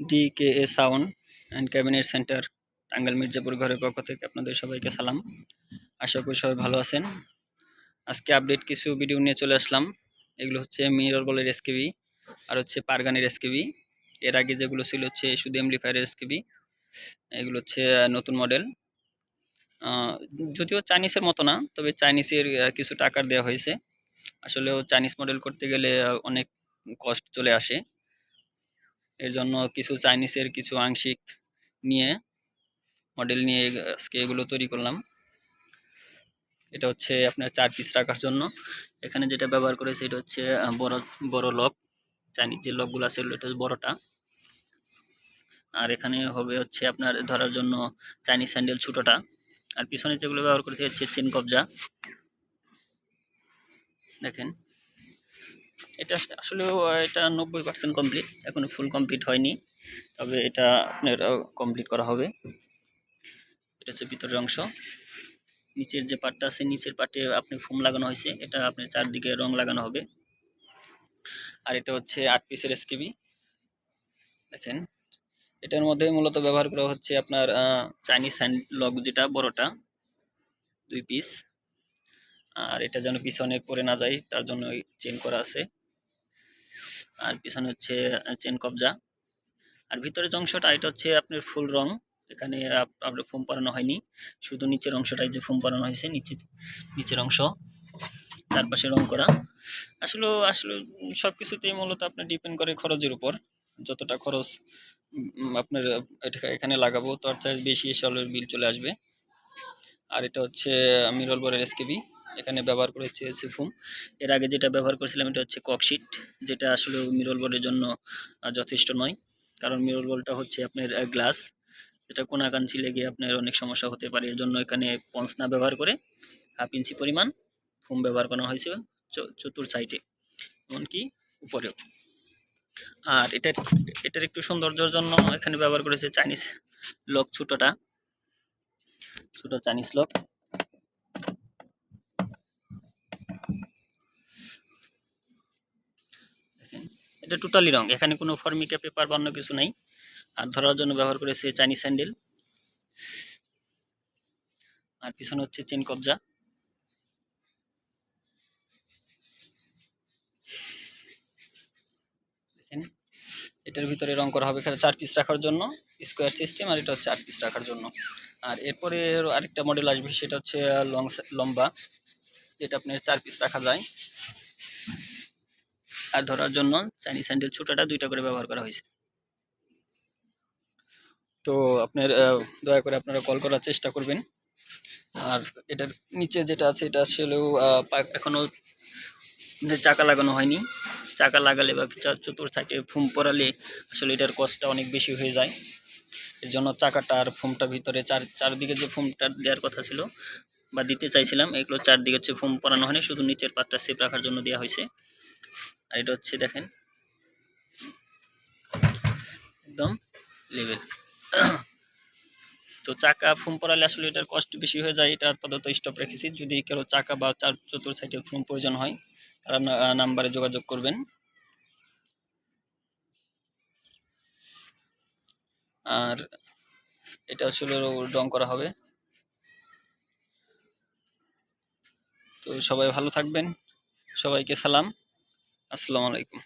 D K A sound and cabinet centre Tangail Mirzapur ঘরের পক্ষ থেকে আপনাদের সবাইকে সালাম। আশা করি সবাই ভালো আছেন। আজকে আপডেট কিছু ভিডিও নিয়ে চলে আসলাম। এগুলো হচ্ছে মিরর বলের এসকেবি আর হচ্ছে পারগানের এসকেবি এর আগে যেগুলো ছিল হচ্ছে শুধু এমপ্লিফায়ারের এসকেবি এগুলো হচ্ছে নতুন মডেল যদিও চাইনিজের মতো না, তবে চাইনিজের কিছু টাকার দেওয়া হয়েছে। আসলেও চাইনিজ মডেল করতে গেলে অনেক কষ্ট চলে আসে। এর জন্য কিছু চাইনিজের কিছু আংশিক নিয়ে মডেল নিয়ে আজকে এগুলো তৈরি করলাম। এটা হচ্ছে আপনার চার পিস রাখার জন্য। এখানে যেটা ব্যবহার করেছে এটা হচ্ছে বড় বড় লক চাইনিজ যে লকগুলো আছে এটা বড়টা। আর এখানে হবে হচ্ছে আপনার ধরার জন্য চাইনিজ স্যান্ডেল ছোটোটা। আর পিছনে যেগুলো ব্যবহার করেছে হচ্ছে চেন কবজা। দেখেন। এটা আসলে এটা নব্বই পার্সেন্ট কমপ্লিট এখনও ফুল কমপ্লিট হয়নি। তবে এটা আপনার কমপ্লিট করা হবে। এটা হচ্ছে ভিতরের অংশ। নিচের যে পার্টটা আছে, নিচের পার্টে আপনি ফোম লাগানো হয়েছে, এটা আপনার চারদিকে রং লাগানো হবে। আর এটা হচ্ছে আট পিসের এসকেবি দেখেন, এটার মধ্যে মূলত ব্যবহার করা হচ্ছে আপনার চাইনিজ হ্যান্ড লক যেটা, বড়টা, দুই পিস আর এটা যেন পিছনে পড়ে না যায়, তার জন্য চেন করা আছে। আর পিছনে হচ্ছে চেন কবজা। আর ভিতরের অংশটা, এটা হচ্ছে আপনার ফুল রং। এখানে আপ- আপনার ফোম পরানো হয়নি। শুধু নিচের অংশটাই যে ফোম পরানো হয়েছে, নিচে, নিচের অংশ, চারপাশে রং করা। আসলে আসলে সব কিছুতেই মূলত আপনার ডিপেন্ড করে খরচের উপর। যতটা খরচ আপনার এটা এখানে লাগাবো, তার চার্জ বেশি সলের বিল চলে আসবে। আর এটা হচ্ছে মিরল বরের এসকেবি এখানে ব্যবহার করেছে হচ্ছে ফুম এর আগে যেটা ব্যবহার করেছিলাম এটা হচ্ছে ককশিট যেটা আসলে মিরল বোর্ডের জন্য যথেষ্ট নয়। কারণ মিরল বলটা হচ্ছে আপনার গ্লাস যেটা কোনাকাঞ্চি লেগে আপনার অনেক সমস্যা হতে পারে। এর জন্য এখানে পন্স না ব্যবহার করে হাফ ইঞ্চি পরিমাণ ফোম ব্যবহার করা হয়েছে চতুর সাইডে এমনকি উপরেও। আর এটা এটার একটু সৌন্দর্যের জন্য এখানে ব্যবহার করেছে চাইনিজ লক ছোটোটা। ছোটো চাইনিজ লক এটা টোটালি রং এখানে কোনো ফর্মিকা পেপার বা অন্য কিছু নাই। আর ধরার জন্য ব্যবহার করেছে চাইনিজ স্যান্ডেল আর পিছনে হচ্ছে চেন কবজা। এটার ভিতরে রং করা হবে এখানে চার পিস রাখার জন্য স্কোয়ার সিস্টেম আর এটা হচ্ছে আট পিস রাখার জন্য। আর এরপরে আরেকটা মডেল আসবে, সেটা হচ্ছে লং লম্বা, যেটা আপনার চার পিস রাখা যায়। আর ধরার জন্য চাইনিজ স্যান্ডেল ছোটোটা দুইটা করে ব্যবহার করা হয়েছে। তো আপনার দয়া করে আপনারা কল করার চেষ্টা করবেন। আর এটার নিচে যেটা আছে এটা আসলেও আহ, পা- এখনও মানে চাকা লাগানো হয়নি। চাকা লাগালে বা চতুর সাইডে ফুম পরালে আসলে এটার কস্টটা অনেক বেশি হয়ে যায়। এর জন্য চাকাটা আর ফুমটা ভিতরে চার চারদিকে যে ফুমটা দেওয়ার কথা ছিল বা দিতে চাইছিলাম এগুলো চারদিকে হচ্ছে ফুম পরানো হয়নি শুধু নিচের পাটটা সেপ রাখার জন্য দেওয়া হয়েছে। আর এটা হচ্ছে দেখেন। একদম লেভেল তো চাকা ফুম পরালে আসলে এটার কষ্ট বেশি হয়ে যায়, এটা আপাতত স্টপ রেখেছি। যদি কারও চাকা বা চার চতুর সাইডে ফুম প্রয়োজন হয়, তারা নাম্বারে যোগাযোগ করবেন। আর এটা আসলে রং করা হবে। তো সবাই ভালো থাকবেন। সবাইকে সালাম। আসসালামু আলাইকুম।